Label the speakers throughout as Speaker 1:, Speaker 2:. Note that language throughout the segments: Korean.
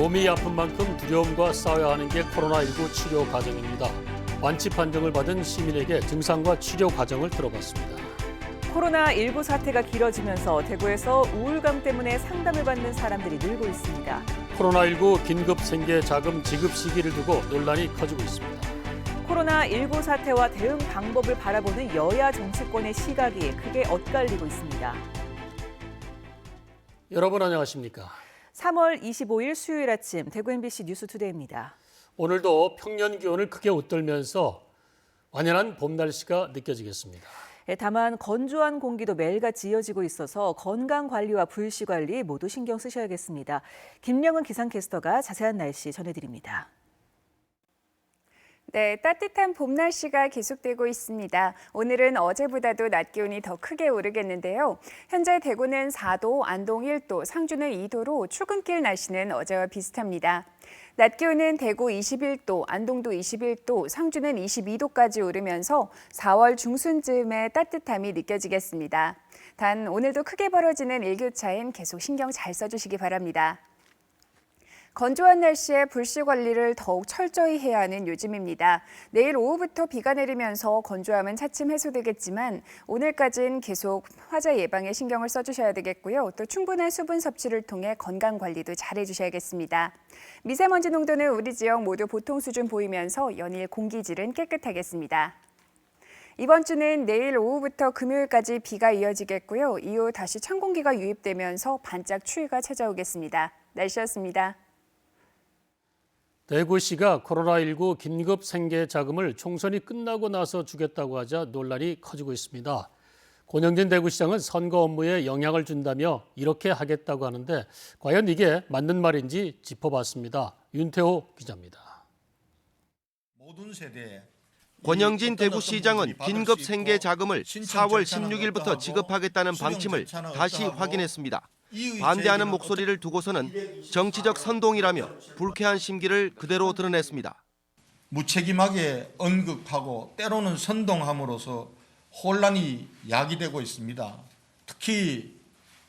Speaker 1: 몸이 아픈 만큼 두려움과 싸워야 하는 게 코로나19 치료 과정입니다. 완치 판정을 받은 시민에게 증상과 치료 과정을 들어봤습니다.
Speaker 2: 코로나19 사태가 길어지면서 대구에서 우울감 때문에 상담을 받는 사람들이 늘고 있습니다.
Speaker 1: 코로나19 긴급 생계 자금 지급 시기를 두고 논란이 커지고 있습니다.
Speaker 2: 코로나19 사태와 대응 방법을 바라보는 여야 정치권의 시각이 크게 엇갈리고 있습니다.
Speaker 1: 여러분 안녕하십니까?
Speaker 2: 3월 25일 수요일 아침 대구 MBC 뉴스투데이입니다.
Speaker 1: 오늘도 평년 기온을 크게 웃돌면서 완연한 봄 날씨가 느껴지겠습니다.
Speaker 2: 예, 다만 건조한 공기도 매일같이 이어지고 있어서 건강 관리와 불씨 관리 모두 신경 쓰셔야겠습니다. 김영은 기상캐스터가 자세한 날씨 전해드립니다.
Speaker 3: 네, 따뜻한 봄 날씨가 계속되고 있습니다. 오늘은 어제보다도 낮 기온이 더 크게 오르겠는데요. 현재 대구는 4도, 안동 1도, 상주는 2도로 출근길 날씨는 어제와 비슷합니다. 낮 기온은 대구 21도, 안동도 21도, 상주는 22도까지 오르면서 4월 중순쯤에 따뜻함이 느껴지겠습니다. 단 오늘도 크게 벌어지는 일교차엔 계속 신경 잘 써주시기 바랍니다. 건조한 날씨에 불씨 관리를 더욱 철저히 해야 하는 요즘입니다. 내일 오후부터 비가 내리면서 건조함은 차츰 해소되겠지만 오늘까지는 계속 화재 예방에 신경을 써주셔야 되겠고요. 또 충분한 수분 섭취를 통해 건강 관리도 잘 해 주셔야겠습니다. 미세먼지 농도는 우리 지역 모두 보통 수준 보이면서 연일 공기질은 깨끗하겠습니다. 이번 주는 내일 오후부터 금요일까지 비가 이어지겠고요. 이후 다시 찬 공기가 유입되면서 반짝 추위가 찾아오겠습니다. 날씨였습니다.
Speaker 1: 대구시가 코로나19 긴급 생계 자금을 총선이 끝나고 나서 주겠다고 하자 논란이 커지고 있습니다. 권영진 대구시장은 선거 업무에 영향을 준다며 이렇게 하겠다고 하는데 과연 이게 맞는 말인지 짚어봤습니다. 윤태호 기자입니다.
Speaker 4: 모든 세대에
Speaker 5: 권영진 대구시장은 긴급
Speaker 4: 수
Speaker 5: 생계 자금을
Speaker 4: 신청
Speaker 5: 4월
Speaker 4: 절차는
Speaker 5: 16일부터
Speaker 4: 어떠하고
Speaker 5: 지급하겠다는 방침을 다시 확인했습니다. 반대하는 목소리를 두고서는 정치적 선동이라며 불쾌한 심기를 그대로 드러냈습니다.
Speaker 4: 무책임하게 언급하고 때로는 선동함으로써 혼란이 야기되고 있습니다. 특히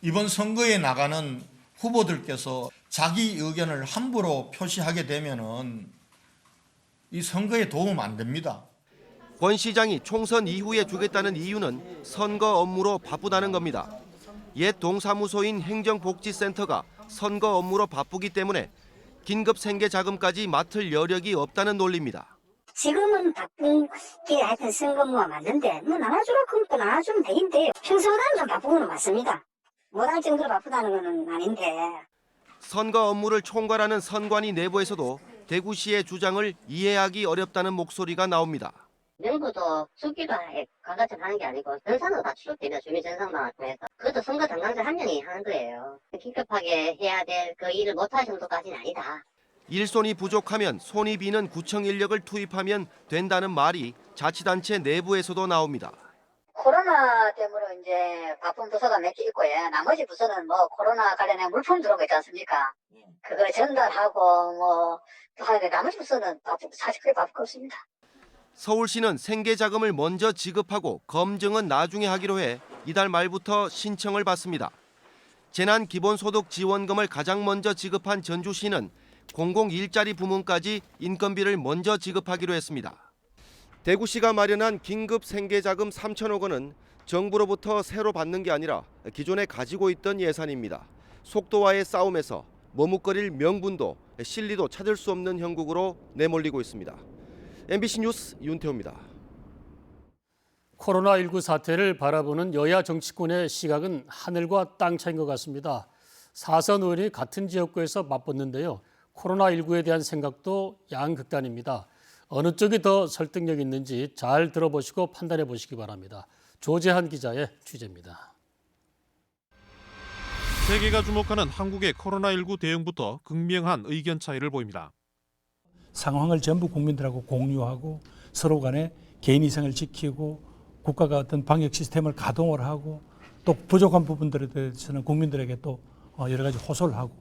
Speaker 4: 이번 선거에 나가는 후보들께서 자기 의견을 함부로 표시하게 되면은 이 선거에 도움 안 됩니다.
Speaker 5: 권 시장이 총선 이후에 주겠다는 이유는 선거 업무로 바쁘다는 겁니다. 옛 동사무소인 행정복지센터가 선거 업무로 바쁘기 때문에 긴급 생계 자금까지 맡을 여력이 없다는 논리입니다.
Speaker 6: 지금은 바쁜 게 하여튼 선거무가 맞는데 뭐 나눠주라 그럼 또 나눠주면 되긴데 평소보다는 좀 바쁜 건 맞습니다. 못할 정도로 바쁘다는 건 아닌데
Speaker 5: 선거 업무를 총괄하는 선관위 내부에서도 대구시의 주장을 이해하기 어렵다는 목소리가 나옵니다.
Speaker 7: 명부도 해, 과거처럼 하는 게 아니고 전산으로 다 추적됩니다. 주민전산망을 통해서. 그것도 선거 담당자 한 명이 하는 거예요. 긴급하게 해야 될 그 일을 못할 정도까지는 아니다.
Speaker 5: 일손이 부족하면 손이 비는 구청 인력을 투입하면 된다는 말이 자치단체 내부에서도 나옵니다.
Speaker 6: 코로나 때문에 이제 바쁜 부서가 몇 개 있고 요 나머지 부서는 뭐 코로나 관련해 물품 들어오고 있지 않습니까? 그거 전달하고 뭐또 하는데 나머지 부서는 바쁘 사실 그게 바쁠 거 없습니다.
Speaker 5: 서울시는 생계 자금을 먼저 지급하고 검증은 나중에 하기로 해 이달 말부터 신청을 받습니다. 재난 기본소득 지원금을 가장 먼저 지급한 전주시는 공공 일자리 부문까지 인건비를 먼저 지급하기로 했습니다. 대구시가 마련한 긴급 생계자금 3천억 원은 정부로부터 새로 받는 게 아니라 기존에 가지고 있던 예산입니다. 속도와의 싸움에서 머뭇거릴 명분도 실리도 찾을 수 없는 형국으로 내몰리고 있습니다. MBC 뉴스 윤태호입니다.
Speaker 1: 코로나19 사태를 바라보는 여야 정치권의 시각은 하늘과 땅 차인 것 같습니다. 사선 의원이 같은 지역구에서 맞붙는데요. 코로나19에 대한 생각도 양극단입니다. 어느 쪽이 더 설득력 있는지 잘 들어보시고 판단해 보시기 바랍니다. 조재한 기자의 취재입니다.
Speaker 8: 세계가 주목하는 한국의 코로나19 대응부터 극명한 의견 차이를 보입니다.
Speaker 9: 상황을 전부 국민들하고 공유하고 서로 간에 개인 위생을 지키고 국가가 어떤 방역 시스템을 가동을 하고 또 부족한 부분들에 대해서는 국민들에게 또 어, 여러 가지 호소를 하고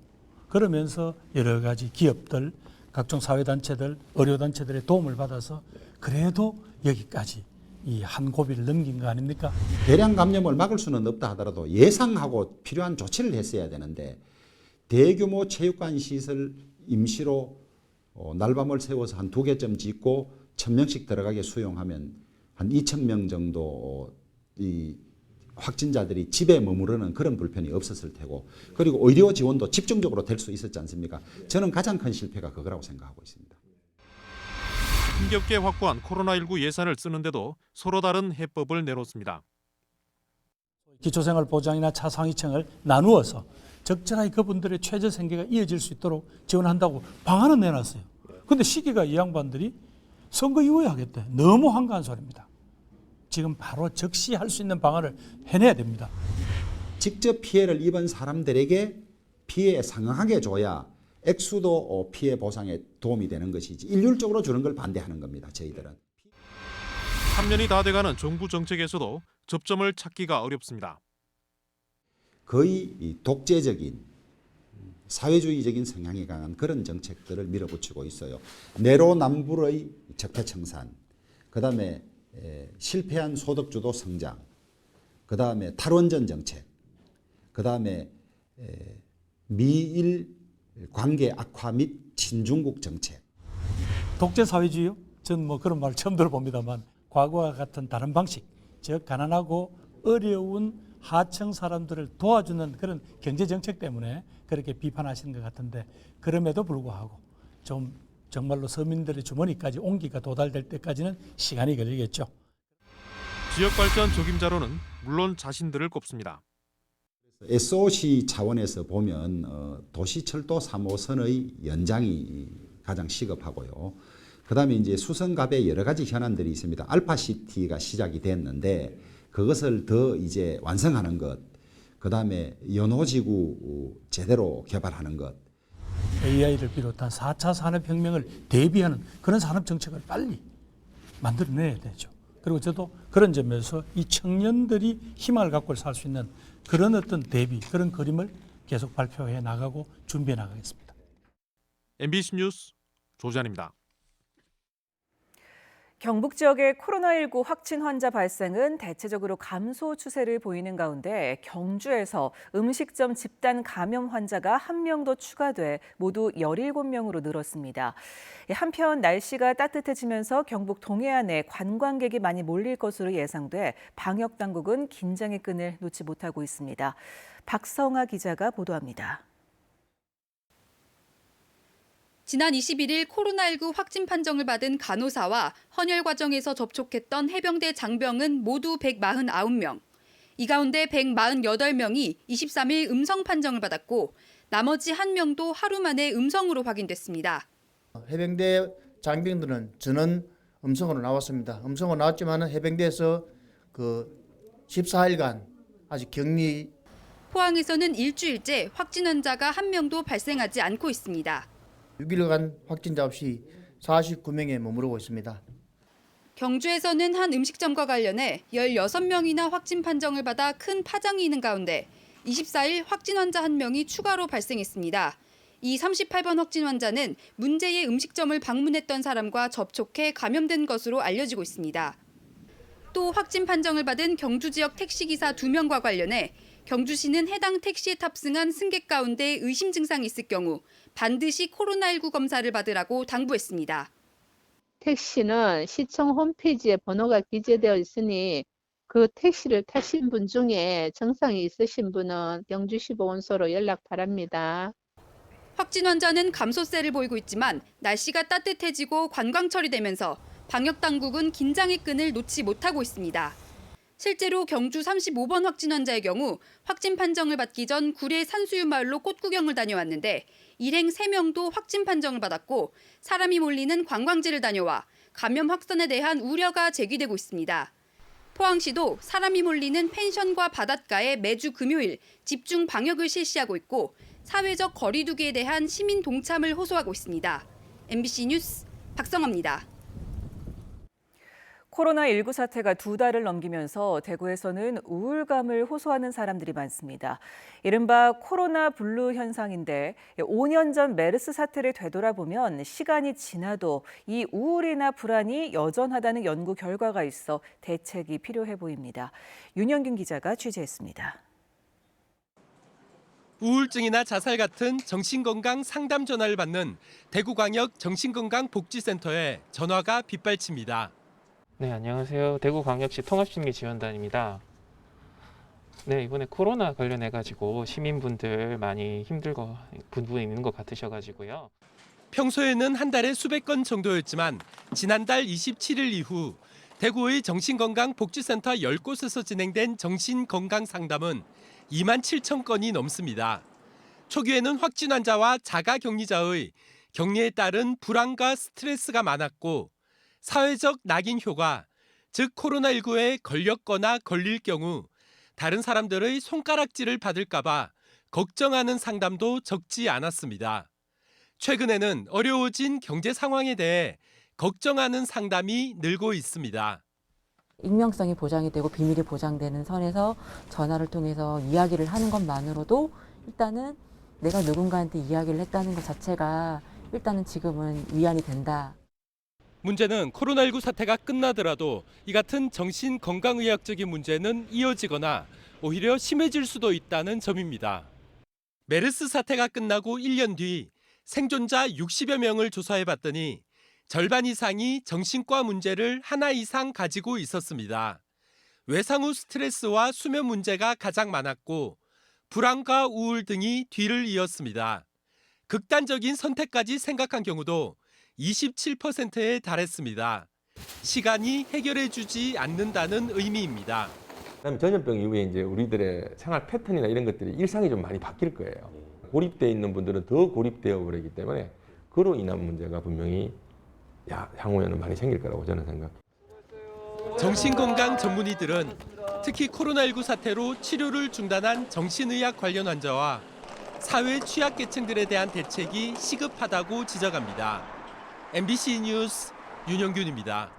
Speaker 9: 그러면서 여러 가지 기업들, 각종 사회단체들, 의료단체들의 도움을 받아서 그래도 여기까지 이 한 고비를 넘긴 거 아닙니까?
Speaker 10: 대량 감염을 막을 수는 없다 하더라도 예상하고 필요한 조치를 했어야 되는데 대규모 체육관 시설 임시로 어, 날밤을 세워서 한 두 개점 짓고 천 명씩 들어가게 수용하면 한 2천 명 정도 어, 이 확진자들이 집에 머무르는 그런 불편이 없었을 테고 그리고 의료 지원도 집중적으로 될 수 있었지 않습니까? 저는 가장 큰 실패가 그거라고 생각하고 있습니다.
Speaker 8: 힘겹게 확보한 코로나19 예산을 쓰는데도 서로 다른 해법을 내놓습니다.
Speaker 9: 기초생활 보장이나 차상위층을 나누어서 적절하게 그분들의 최저 생계가 이어질 수 있도록 지원한다고 방안은 내놨어요. 근데 시기가 이 양반들이 선거 이후에 하겠대. 너무 한가한 소리입니다. 지금 바로 즉시 할 수 있는 방안을 해내야 됩니다.
Speaker 10: 직접 피해를 입은 사람들에게 피해에 상응하게 줘야 액수도 어, 피해 보상에 도움이 되는 것이지 일률적으로 주는 걸 반대하는 겁니다. 저희들은.
Speaker 8: 3년이 다 돼가는 정부 정책에서도 접점을 찾기가 어렵습니다.
Speaker 10: 거의 이 독재적인 사회주의적인 성향이 강한 그런 정책들을 밀어붙이고 있어요. 내로남불의 적폐청산, 그 다음에 실패한 소득주도 성장, 그 다음에 탈원전 정책, 그 다음에 미일 관계 악화 및 친중국 정책.
Speaker 9: 독재 사회주의요? 전 뭐 그런 말 처음 들어봅니다만 과거와 같은 다른 방식, 즉 가난하고 어려운 하층 사람들을 도와주는 그런 경제 정책 때문에 그렇게 비판하시는 것 같은데 그럼에도 불구하고 좀 정말로 서민들의 주머니까지 온기가 도달될 때까지는 시간이 걸리겠죠.
Speaker 8: 지역 발전 적임자로는 물론 자신들을 꼽습니다.
Speaker 10: SOC 차원에서 보면 어, 도시철도 3호선의 연장이 가장 시급하고요. 그다음에 이제 수성갑에 여러 가지 현안들이 있습니다. 알파시티가 시작이 됐는데 그것을 더 이제 완성하는 것. 그 다음에 연호지구 제대로 개발하는 것.
Speaker 9: AI를 비롯한 4차 산업혁명을 대비하는 그런 산업 정책을 빨리 만들어내야 되죠. 그리고 저도 그런 점에서 이 청년들이 희망을 갖고 살 수 있는 그런 어떤 대비, 그런 그림을 계속 발표해 나가고 준비해 나가겠습니다.
Speaker 8: MBC 뉴스 조지환입니다.
Speaker 2: 경북 지역의 코로나19 확진 환자 발생은 대체적으로 감소 추세를 보이는 가운데 경주에서 음식점 집단 감염 환자가 한 명 더 추가돼 모두 17명으로 늘었습니다. 한편 날씨가 따뜻해지면서 경북 동해안에 관광객이 많이 몰릴 것으로 예상돼 방역 당국은 긴장의 끈을 놓지 못하고 있습니다. 박성아 기자가 보도합니다.
Speaker 11: 지난 21일 코로나19 확진 판정을 받은 간호사와 헌혈 과정에서 접촉했던 해병대 장병은 모두 149명. 이 가운데 148명이 23일 음성 판정을 받았고 나머지 한 명도 하루 만에 음성으로 확인됐습니다.
Speaker 12: 해병대 장병들은 저는 음성으로 나왔습니다. 음성으로 나왔지만 해병대에서 그 14일간 아직 격리
Speaker 11: 포항에서는 일주일째 확진 환자가 한 명도 발생하지 않고 있습니다.
Speaker 12: 6일간 확진자 없이 49명에 머무르고 있습니다.
Speaker 11: 경주에서는 한 음식점과 관련해 16명이나 확진 판정을 받아 큰 파장이 있는 가운데 24일 확진 환자 한 명이 추가로 발생했습니다. 이 38번 확진 환자는 문제의 음식점을 방문했던 사람과 접촉해 감염된 것으로 알려지고 있습니다. 또 확진 판정을 받은 경주 지역 택시기사 2명과 관련해 경주시는 해당 택시에 탑승한 승객 가운데 의심 증상이 있을 경우 반드시 코로나19 검사를 받으라고 당부했습니다.
Speaker 13: 택시는 시청 홈페이지에 번호가 기재되어 있으니 그 택시를 타신 분 중에 증상이 있으신 분은 경주시 보건소로 연락 바랍니다.
Speaker 11: 확진 환자는 감소세를 보이고 있지만 날씨가 따뜻해지고 관광철이 되면서 방역 당국은 긴장의 끈을 놓지 못하고 있습니다. 실제로 경주 35번 확진 환자의 경우 확진 판정을 받기 전 구례 산수유 마을로 꽃 구경을 다녀왔는데 일행 3명도 확진 판정을 받았고 사람이 몰리는 관광지를 다녀와 감염 확산에 대한 우려가 제기되고 있습니다. 포항시도 사람이 몰리는 펜션과 바닷가에 매주 금요일 집중 방역을 실시하고 있고 사회적 거리두기에 대한 시민 동참을 호소하고 있습니다. MBC 뉴스 박성화입니다.
Speaker 2: 코로나19 사태가 두 달을 넘기면서 대구에서는 우울감을 호소하는 사람들이 많습니다. 이른바 코로나 블루 현상인데 5년 전 메르스 사태를 되돌아보면 시간이 지나도 이 우울이나 불안이 여전하다는 연구 결과가 있어 대책이 필요해 보입니다. 윤영균 기자가 취재했습니다.
Speaker 14: 우울증이나 자살 같은 정신건강 상담 전화를 받는 대구광역 정신건강복지센터에 전화가 빗발칩니다.
Speaker 15: 네, 안녕하세요. 대구광역시 통합심리지원단입니다. 네, 이번에 코로나 관련해 가지고 시민분들 많이 힘들고 분부에 있는 것 같으셔가지고요.
Speaker 14: 평소에는 한 달에 수백 건 정도였지만 지난달 27일 이후 대구의 정신건강복지센터 10곳에서 진행된 정신건강 상담은 2만 7천 건이 넘습니다. 초기에는 확진 환자와 자가 격리자의 격리에 따른 불안과 스트레스가 많았고 사회적 낙인 효과, 즉 코로나19에 걸렸거나 걸릴 경우 다른 사람들의 손가락질을 받을까봐 걱정하는 상담도 적지 않았습니다. 최근에는 어려워진 경제 상황에 대해 걱정하는 상담이 늘고 있습니다.
Speaker 16: 익명성이 보장이 되고 비밀이 보장되는 선에서 전화를 통해서 이야기를 하는 것만으로도 일단은 내가 누군가한테 이야기를 했다는 것 자체가 일단은 지금은 위안이 된다.
Speaker 14: 문제는 코로나19 사태가 끝나더라도 이 같은 정신 건강의학적인 문제는 이어지거나 오히려 심해질 수도 있다는 점입니다. 메르스 사태가 끝나고 1년 뒤 생존자 60여 명을 조사해 봤더니 절반 이상이 정신과 문제를 하나 이상 가지고 있었습니다. 외상 후 스트레스와 수면 문제가 가장 많았고 불안과 우울 등이 뒤를 이었습니다. 극단적인 선택까지 생각한 경우도 27%에 달했습니다. 시간이 해결해 주지 않는다는 의미입니다.
Speaker 17: 그다음에 전염병 이후에 이제 우리들의 생활 패턴이나 이런 것들이 일상이 좀 많이 바뀔 거예요. 고립되어 있는 분들은 더 고립되어 버리기 때문에 그로 인한 문제가 분명히 야, 향후에는 많이 생길 거라고 저는 생각해요.
Speaker 14: 정신건강 전문의들은 특히 코로나19 사태로 치료를 중단한 정신의학 관련 환자와 사회 취약계층들에 대한 대책이 시급하다고 지적합니다. MBC 뉴스 윤영균입니다.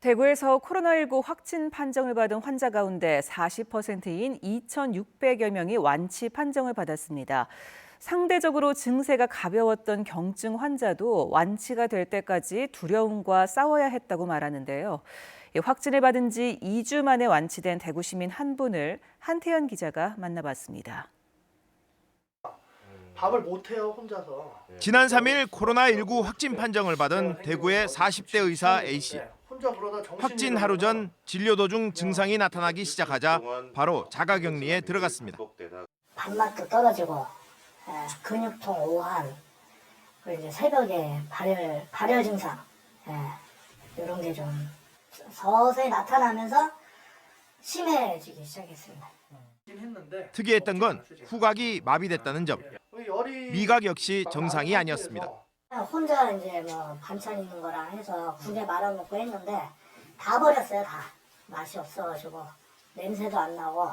Speaker 2: 대구에서 코로나19 확진 판정을 받은 환자 가운데 40%인 2,600여 명이 완치 판정을 받았습니다. 상대적으로 증세가 가벼웠던 경증 환자도 완치가 될 때까지 두려움과 싸워야 했다고 말하는데요. 확진을 받은 지 2주 만에 완치된 대구 시민 한 분을 한태현 기자가 만나봤습니다.
Speaker 18: 밥을 못 해요 혼자서.
Speaker 19: 지난 3일 코로나19 확진 판정을 받은 대구의 40대 의사 A씨.
Speaker 18: 혼자 그러다 정신
Speaker 19: 확진 하루 전 진료 도중 증상이 나타나기 시작하자 바로 자가격리에 들어갔습니다.
Speaker 20: 밥맛도 떨어지고 에, 근육통, 오한 그리고 이제 새벽에 발열 발열 증상 이런 게 좀 서서히 나타나면서 심해지기 시작했습니다.
Speaker 19: 특이했던 건 후각이 마비됐다는 점.
Speaker 18: 열이
Speaker 19: 미각 역시 정상이 아니었습니다.
Speaker 20: 혼자 이제 뭐 반찬 있는 거랑 해서 국에 말아 먹고 했는데 다 버렸어요 다 맛이 없어가지고 냄새도 안 나고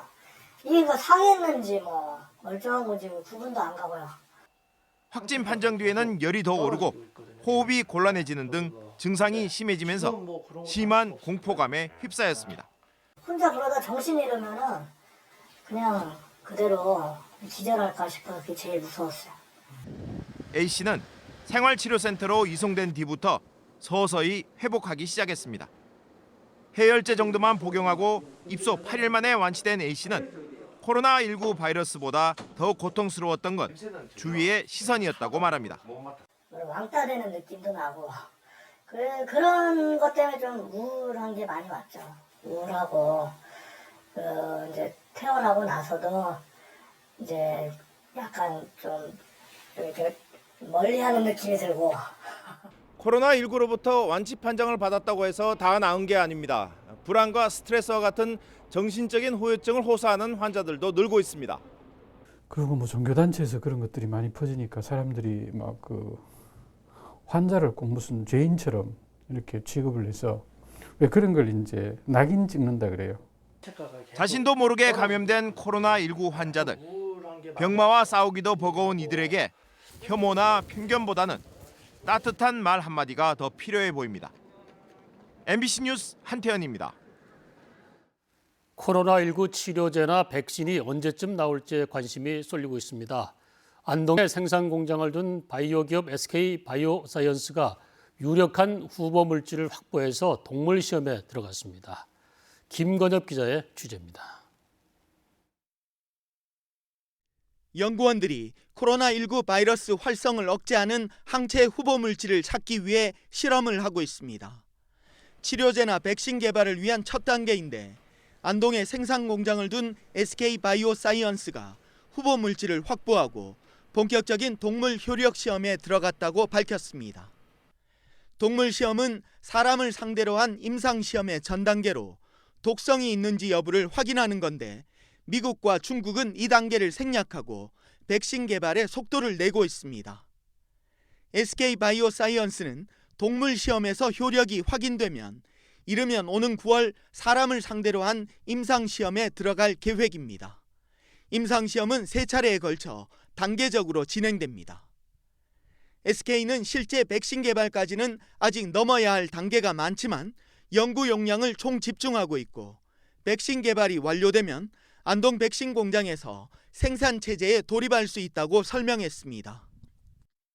Speaker 20: 이게 뭐 상했는지 뭐 멀쩡한 건지 뭐 구분도 안 가고요.
Speaker 19: 확진 판정 뒤에는 열이 더 오르고 호흡이 곤란해지는 등 증상이 심해지면서 심한 공포감에 휩싸였습니다.
Speaker 20: 혼자 그러다 정신 잃으면은 그냥 그대로 기절할까 싶어서 그게 제일 무서웠어요.
Speaker 19: A 씨는 생활치료센터로 이송된 뒤부터 서서히 회복하기 시작했습니다. 해열제 정도만 복용하고 입소 8일 만에 완치된 A 씨는 코로나19 바이러스보다 더 고통스러웠던 건 주위의 시선이었다고 말합니다.
Speaker 20: 왕따 되는 느낌도 나고 그, 그런 것 때문에 좀 우울한 게 많이 왔죠. 우울하고 그 이제 태어나고 나서도 이제 약간 좀 이렇게 멀리하는 느낌이 들고
Speaker 19: 코로나19로부터 완치 판정을 받았다고 해서 다 나은 게 아닙니다. 불안과 스트레스와 같은 정신적인 후유증을 호소하는 환자들도 늘고 있습니다.
Speaker 21: 그리고 뭐 종교단체에서 그런 것들이 많이 퍼지니까 사람들이 막 그 환자를 꼭 무슨 죄인처럼 이렇게 취급을 해서 왜 그런 걸 이제 낙인 찍는다 그래요.
Speaker 19: 자신도 모르게 감염된 코로나19 환자들. 병마와 싸우기도 버거운 이들에게 혐오나 편견보다는 따뜻한 말 한마디가 더 필요해 보입니다. MBC 뉴스 한태현입니다.
Speaker 1: 코로나19 치료제나 백신이 언제쯤 나올지에 관심이 쏠리고 있습니다. 안동에 생산 공장을 둔 바이오 기업 SK 바이오사이언스가 유력한 후보 물질을 확보해서 동물 시험에 들어갔습니다. 김건엽 기자의 취재입니다.
Speaker 22: 연구원들이 코로나19 바이러스 활성을 억제하는 항체 후보 물질을 찾기 위해 실험을 하고 있습니다. 치료제나 백신 개발을 위한 첫 단계인데 안동에 생산 공장을 둔 SK 바이오사이언스가 후보 물질을 확보하고 본격적인 동물 효력 시험에 들어갔다고 밝혔습니다. 동물 시험은 사람을 상대로 한 임상 시험의 전 단계로 독성이 있는지 여부를 확인하는 건데 미국과 중국은 이 단계를 생략하고 백신 개발에 속도를 내고 있습니다. SK 바이오사이언스는 동물 시험에서 효력이 확인되면 이르면 오는 9월 사람을 상대로 한 임상 시험에 들어갈 계획입니다. 임상 시험은 세 차례에 걸쳐 단계적으로 진행됩니다. SK는 실제 백신 개발까지는 아직 넘어야 할 단계가 많지만 연구 역량을 총 집중하고 있고 백신 개발이 완료되면 안동 백신 공장에서 생산 체제에 돌입할 수 있다고 설명했습니다.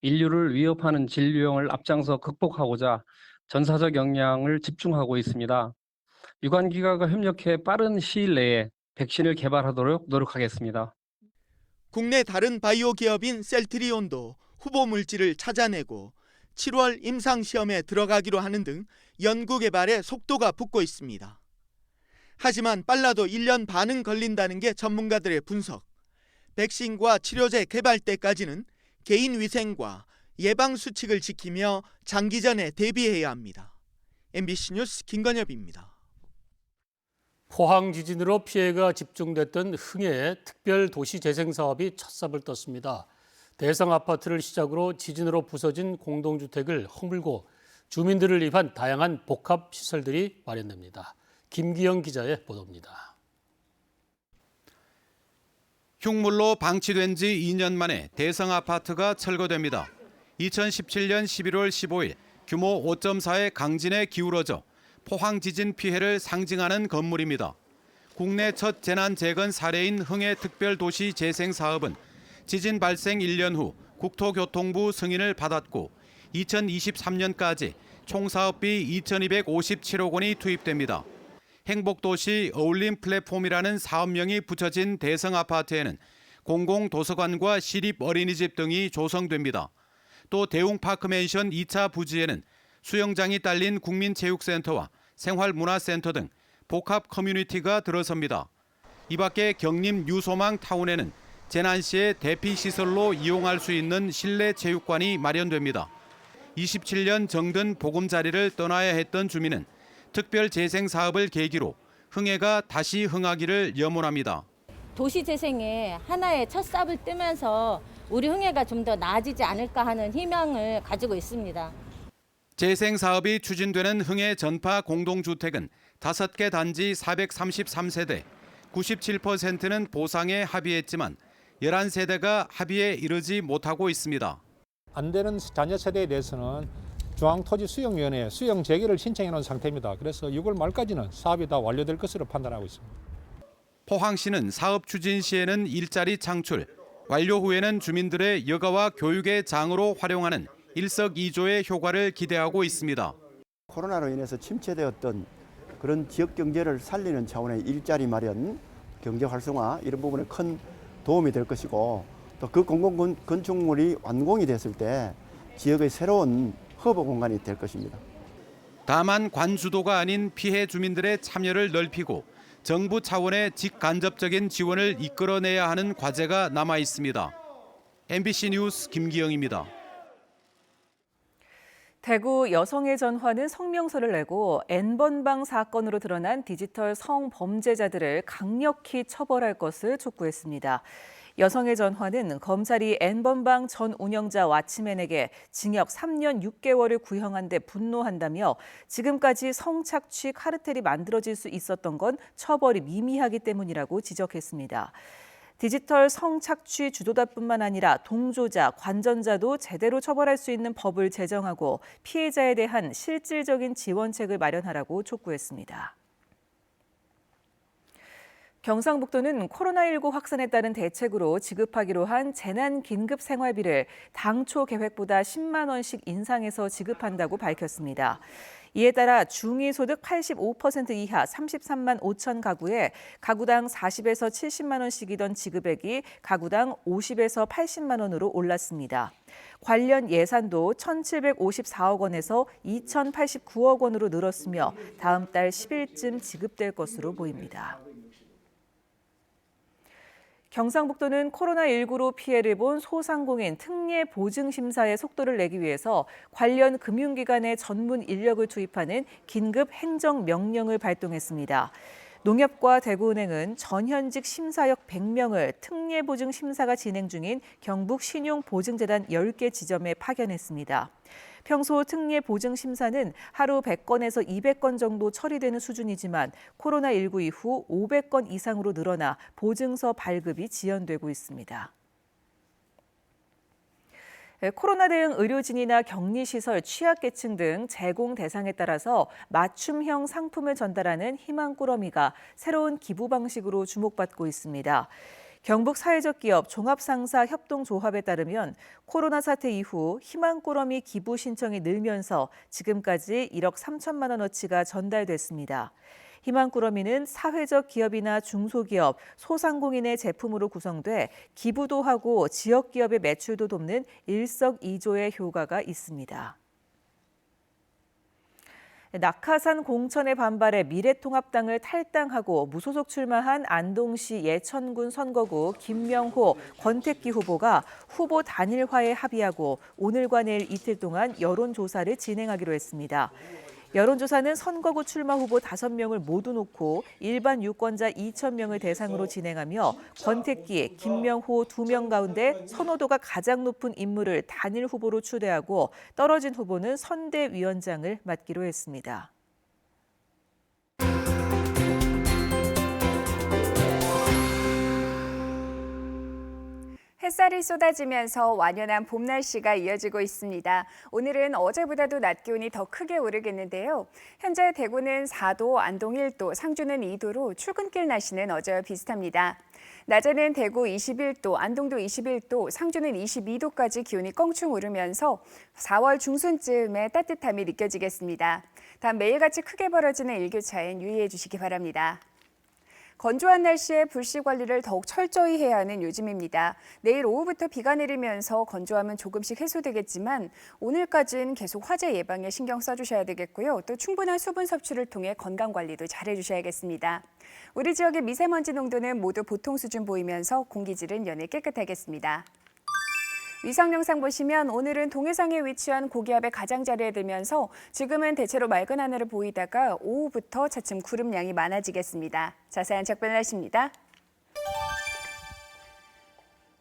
Speaker 23: 인류를 위협하는 진료형을 앞장서 극복하고자 전사적 역량을 집중하고 있습니다. 유관기관과 협력해 빠른 시일 내에 백신을 개발하도록 노력하겠습니다.
Speaker 22: 국내 다른 바이오 기업인 셀트리온도 후보 물질을 찾아내고 7월 임상 시험에 들어가기로 하는 등 연구 개발에 속도가 붙고 있습니다. 하지만 빨라도 1년 반은 걸린다는 게 전문가들의 분석. 백신과 치료제 개발 때까지는 개인 위생과 예방 수칙을 지키며 장기전에 대비해야 합니다. MBC 뉴스 김건엽입니다.
Speaker 1: 포항 지진으로 피해가 집중됐던 흥해 특별 도시 재생 사업이 첫 삽을 떴습니다. 대성 아파트를 시작으로 지진으로 부서진 공동주택을 허물고 주민들을 위한 다양한 복합 시설들이 마련됩니다. 김기영 기자의 보도입니다.
Speaker 24: 흉물로 방치된 지 2년 만에 대성 아파트가 철거됩니다. 2017년 11월 15일 규모 5.4의 강진에 기울어져 포항 지진 피해를 상징하는 건물입니다. 국내 첫 재난 재건 사례인 흥해 특별도시 재생 사업은 지진 발생 1년 후 국토교통부 승인을 받았고 2023년까지 총 사업비 2,257억 원이 투입됩니다. 행복도시 어울림 플랫폼이라는 사업명이 붙여진 대성 아파트에는 공공도서관과 시립 어린이집 등이 조성됩니다. 또 대웅파크맨션 2차 부지에는 수영장이 딸린 국민체육센터와 생활문화센터 등 복합 커뮤니티가 들어섭니다. 이 밖에 경림 유소망 타운에는 재난 시에 대피 시설로 이용할 수 있는 실내 체육관이 마련됩니다. 27년 정든 보금자리를 떠나야 했던 주민은 특별 재생 사업을 계기로 흥해가 다시 흥하기를 염원합니다.
Speaker 25: 도시 재생에 하나의 첫 삽을 뜨면서 우리 흥해가 좀 더 나아지지 않을까 하는 희망을 가지고 있습니다.
Speaker 24: 재생 사업이 추진되는 흥해 전파 공동주택은 5개 단지 433세대, 97%는 보상에 합의했지만 11세대가 합의에 이르지 못하고 있습니다.
Speaker 26: 안 되는 자녀 세대에 대해서는 중앙토지수용위원회에 수용 재개를 신청해 놓은 상태입니다. 그래서 6월 말까지는 사업이 다 완료될 것으로 판단하고 있습니다.
Speaker 24: 포항시는 사업 추진 시에는 일자리 창출, 완료 후에는 주민들의 여가와 교육의 장으로 활용하는 일석이조의 효과를 기대하고 있습니다.
Speaker 27: 코로나로 인해서 침체되었던 그런 지역 경제를 살리는 차원의 일자리 마련, 경제 활성화 이런 부분에 큰 도움이 될 것이고 또 그 공공 건축물이 완공이 됐을 때 지역의 새로운 허브 공간이 될 것입니다.
Speaker 24: 다만 관주도가 아닌 피해 주민들의 참여를 넓히고 정부 차원의 직간접적인 지원을 이끌어내야 하는 과제가 남아 있습니다. MBC 뉴스 김기영입니다.
Speaker 2: 대구 여성의 전화는 성명서를 내고 N번방 사건으로 드러난 디지털 성범죄자들을 강력히 처벌할 것을 촉구했습니다. 여성의 전화는 검찰이 N번방 전 운영자 와치맨에게 징역 3년 6개월을 구형한 데 분노한다며 지금까지 성착취 카르텔이 만들어질 수 있었던 건 처벌이 미미하기 때문이라고 지적했습니다. 디지털 성착취 주도자뿐만 아니라 동조자, 관전자도 제대로 처벌할 수 있는 법을 제정하고 피해자에 대한 실질적인 지원책을 마련하라고 촉구했습니다. 경상북도는 코로나19 확산에 따른 대책으로 지급하기로 한 재난 긴급 생활비를 당초 계획보다 10만 원씩 인상해서 지급한다고 밝혔습니다. 이에 따라 중위소득 85% 이하 33만 5천 가구에 가구당 40에서 70만 원씩이던 지급액이 가구당 50에서 80만 원으로 올랐습니다. 관련 예산도 1,754억 원에서 2,089억 원으로 늘었으며 다음 달 10일쯤 지급될 것으로 보입니다. 경상북도는 코로나19로 피해를 본 소상공인 특례 보증 심사의 속도를 내기 위해서 관련 금융기관의 전문 인력을 투입하는 긴급 행정 명령을 발동했습니다. 농협과 대구은행은 전현직 심사역 100명을 특례 보증 심사가 진행 중인 경북 신용보증재단 10개 지점에 파견했습니다. 평소 특례 보증 심사는 하루 100건에서 200건 정도 처리되는 수준이지만 코로나19 이후 500건 이상으로 늘어나 보증서 발급이 지연되고 있습니다. 코로나 대응 의료진이나 격리시설, 취약계층 등 제공 대상에 따라서 맞춤형 상품을 전달하는 희망꾸러미가 새로운 기부 방식으로 주목받고 있습니다. 경북 사회적 기업 종합상사 협동조합에 따르면 코로나 사태 이후 희망꾸러미 기부 신청이 늘면서 지금까지 1억 3천만 원어치가 전달됐습니다. 희망꾸러미는 사회적 기업이나 중소기업, 소상공인의 제품으로 구성돼 기부도 하고 지역 기업의 매출도 돕는 일석이조의 효과가 있습니다. 낙하산 공천의 반발에 미래통합당을 탈당하고 무소속 출마한 안동시 예천군 선거구 김명호, 권택기 후보가 후보 단일화에 합의하고 오늘과 내일 이틀 동안 여론조사를 진행하기로 했습니다. 여론조사는 선거구 출마 후보 5명을 모두 놓고 일반 유권자 2천 명을 대상으로 진행하며 권택기, 김명호 2명 가운데 선호도가 가장 높은 인물을 단일 후보로 추대하고 떨어진 후보는 선대위원장을 맡기로 했습니다.
Speaker 3: 햇살이 쏟아지면서 완연한 봄 날씨가 이어지고 있습니다. 오늘은 어제보다도 낮 기온이 더 크게 오르겠는데요. 현재 대구는 4도, 안동 1도, 상주는 2도로 출근길 날씨는 어제와 비슷합니다. 낮에는 대구 21도, 안동도 21도, 상주는 22도까지 기온이 껑충 오르면서 4월 중순쯤에 따뜻함이 느껴지겠습니다. 단 매일같이 크게 벌어지는 일교차엔 유의해 주시기 바랍니다. 건조한 날씨에 불씨 관리를 더욱 철저히 해야 하는 요즘입니다. 내일 오후부터 비가 내리면서 건조함은 조금씩 해소되겠지만 오늘까지는 계속 화재 예방에 신경 써주셔야 되겠고요. 또 충분한 수분 섭취를 통해 건강 관리도 잘 해주셔야겠습니다. 우리 지역의 미세먼지 농도는 모두 보통 수준 보이면서 공기질은 연일 깨끗하겠습니다. 위성 영상 보시면 오늘은 동해상에 위치한 고기압의 가장자리에 들면서 지금은 대체로 맑은 하늘을 보이다가 오후부터 차츰 구름량이 많아지겠습니다. 자세한 작별 날씨입니다.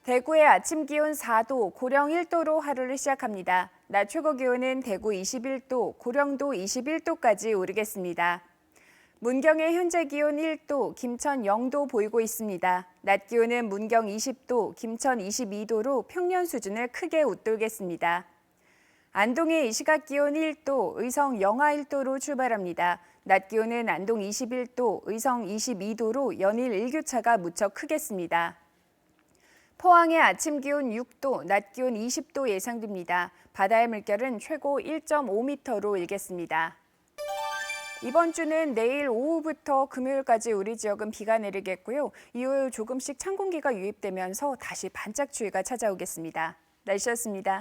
Speaker 3: 대구의 아침 기온 4도, 고령 1도로 하루를 시작합니다. 낮 최고 기온은 대구 21도, 고령도 21도까지 오르겠습니다. 문경의 현재 기온 1도, 김천 0도 보이고 있습니다. 낮 기온은 문경 20도, 김천 22도로 평년 수준을 크게 웃돌겠습니다. 안동의 이 시각 기온 1도, 의성 영하 1도로 출발합니다. 낮 기온은 안동 21도, 의성 22도로 연일 일교차가 무척 크겠습니다. 포항의 아침 기온 6도, 낮 기온 20도 예상됩니다. 바다의 물결은 최고 1.5m로 일겠습니다. 이번 주는 내일 오후부터 금요일까지 우리 지역은 비가 내리겠고요. 이후 조금씩 찬 공기가 유입되면서 다시 반짝 추위가 찾아오겠습니다. 날씨였습니다.